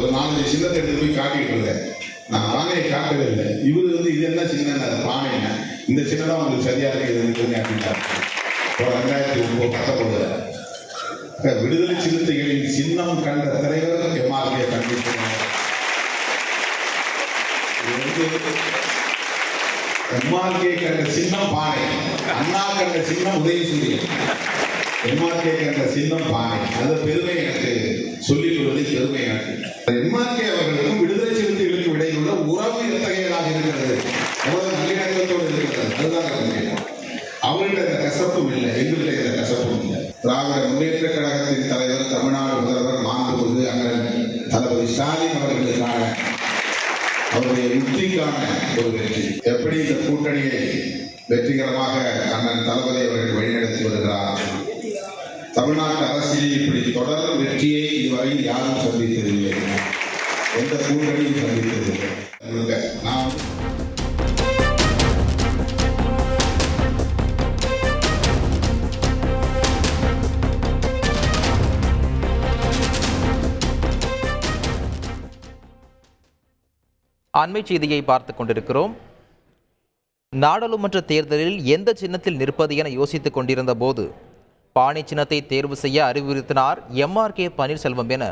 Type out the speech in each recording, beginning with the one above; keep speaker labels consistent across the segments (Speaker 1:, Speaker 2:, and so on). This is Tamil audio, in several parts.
Speaker 1: ஒரு நாலஞ்சு சின்னத்தை எடுத்து போய் காட்டிட்டு இருந்தேன். நான் பானையை காட்டவே இல்லை. இவரு வந்து இது என்ன சின்ன பானைங்க இந்த சின்னதான் உங்களுக்கு சரியா இருக்குது அப்படின்ட்டார். இப்போ ரெண்டாயிரத்தி ஒன்பது பத்தொன்பதுல விடுதலை சிறுத்தைகளின் சின்னம் கண்ட தலைவர் எம்ஆர்கே கண்டிப்பாக எம்ஆர்கே கண்ட சின்னம் பானை அண்ணா கண்ட சின்னம் உதயசூரியன். எம்ஆர்கே கண்ட சின்னம் பானை அந்த பெருமை எனக்கு. சொல்லிக் கொள்வதில் பெருமை எனக்கு. எம்ஆர்கே அவர்களுக்கும் விடுதலை சிறுத்தைகளுக்கும் இடையிலுள்ள உறவு எத்தகையதாக இருக்கிறது? எவ்வளவு நல்லிணக்கத்தோடு இருக்கிறது? அதுதான் எனக்கு அவர்கிட்ட இந்த கசப்பும் இல்லை. எங்கள்கிட்ட இந்த கசப்பும் இல்லை. திராவிட முன்னேற்ற கழகத்தின் தலைவர் தமிழ்நாடு முதல்வர் மாண்புமிகு அண்ணன் தளபதி ஸ்டாலின் அவர்களுக்கான அவருடைய யுக்திக்கான ஒரு வெற்றி. எப்படி இந்த கூட்டணியை வெற்றிகரமாக அண்ணன் தளபதி அவர்கள் வழிநடத்தி வருகிறார்? தமிழ்நாட்டு அரசியலில் இப்படி தொடர் வெற்றியை இதுவரை யாரும் சந்தித்ததில்லை. எந்த கூட்டணியும் சந்தித்ததில்லை. நான்
Speaker 2: அண்மை செய்தியை பார்த்து கொண்டிருக்கிறோம். நாடாளுமன்ற தேர்தலில் எந்த சின்னத்தில் நிற்பது என யோசித்துக் கொண்டிருந்த போது பாணி சின்னத்தை தேர்வு செய்ய அறிவுறுத்தினார் எம்ஆர்கே பன்னீர்செல்வம் என.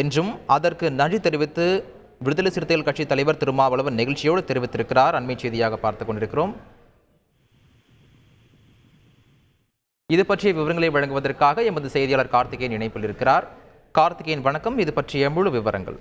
Speaker 2: என்றும் அதற்கு நன்றி தெரிவித்து விடுதலை சிறுத்தைகள் கட்சி தலைவர் திருமாவளவன் நிகழ்ச்சியோடு தெரிவித்திருக்கிறார். அண்மை செய்தியாக பார்த்து கொண்டிருக்கிறோம். இது பற்றிய விவரங்களை வழங்குவதற்காக எமது செய்தியாளர் கார்த்திகேயன் இணைப்பில் இருக்கிறார். கார்த்திகேயன் வணக்கம். இது பற்றிய முழு விவரங்கள்.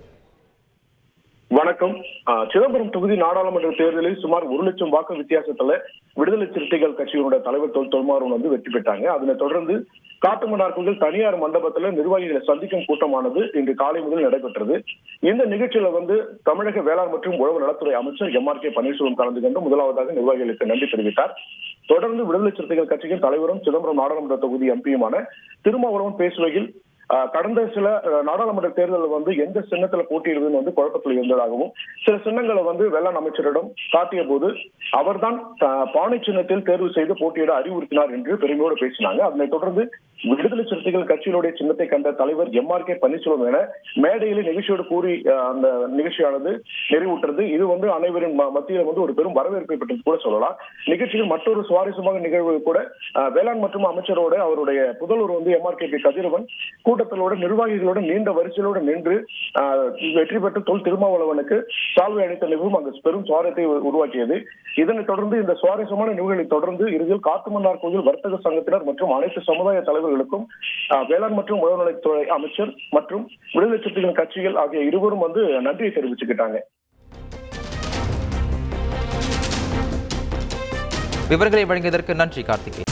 Speaker 3: வணக்கம். ஆஹ் சிதம்பரம் தொகுதி நாடாளுமன்ற தேர்தலில் சுமார் ஒரு லட்சம் வாக்கு வித்தியாசத்துல விடுதலை சிறுத்தைகள் கட்சியினுடைய தலைவர் தொல் தொல்மாறன் வந்து வெற்றி பெற்றாங்க. அதனை தொடர்ந்து காட்டுமன்னார்குண்டில் தனியார் மண்டபத்துல நிர்வாகிகளை சந்திக்கும் கூட்டமானது இன்று காலை முதல் நடைபெற்றது. இந்த நிகழ்ச்சியில வந்து தமிழக வேளாண் மற்றும் உழவு நலத்துறை அமைச்சர் எம் ஆர் கே பன்னீர்செல்வம் கலந்து கொண்டு முதலாவதாக நிர்வாகிகளுக்கு நன்றி தெரிவித்தார். தொடர்ந்து விடுதலை சிறுத்தைகள் கட்சியின் தலைவரும் சிதம்பரம் நாடாளுமன்ற தொகுதி எம்பியுமான திருமாவளவன் பேசுகையில் கடந்த சில நாடாளுமன்ற தேர்தலில் வந்து எந்த சின்னத்துல போட்டியிடுதுன்னு வந்து குழப்பத்தில் இருந்ததாகவும் சில சின்னங்களை வந்து வேளாண் அமைச்சரிடம் காட்டிய போது அவர்தான் பானை சின்னத்தில் தேர்வு செய்து போட்டியிட அறிவுறுத்தினார் என்று பெருமையோடு பேசினாங்க. அதனைத் தொடர்ந்து விடுதலை சிறுத்தைகள் கட்சியினுடைய சின்னத்தை கண்ட தலைவர் எம் ஆர் கே பன்னீர்செல்வம் என மேடையில் நிகழ்ச்சியோடு கூறி அந்த நிகழ்ச்சியானது நிறைவுற்றது. இது வந்து அனைவரின் ம- மத்தியில் வந்து ஒரு பெரும் வரவேற்பை பெற்றது கூட சொல்லலாம். நிகழ்ச்சியில் மற்றொரு சுவாரஸ்யமான நிகழ்வு கூட வேளாண் மற்றும் அமைச்சரோட அவருடைய புதல்வர் வந்து M R K P Kathiravan கூட்டத்திலோட நிர்வாகிகளோட நீண்ட வரிசையிலோடு நின்று ஆஹ், வெற்றி பெற்ற தொல் திருமாவளவனுக்கு சால்வை அளித்த நிகழ்வும் அங்கு பெரும் சுவாரத்தை உருவாக்கியது. இதனைத் தொடர்ந்து இந்த சுவாரஸ்யமான நிகழ்வுகளை தொடர்ந்து இறுதியில் காட்டுமன்னார் கோயில் வர்த்தக சங்கத்தினர் மற்றும் அனைத்து சமுதாய தலைவர்களுக்கும் வேளாண் மற்றும் உழவுநிலைத்துறை அமைச்சர் மற்றும் விடுதலை சிறுத்தைகள் கட்சிகள் ஆகிய இருவரும் வந்து நன்றியை தெரிவிச்சுக்கிட்டாங்க.
Speaker 2: விவரங்களை வழங்கியதற்கு நன்றி கார்த்திகேயன்.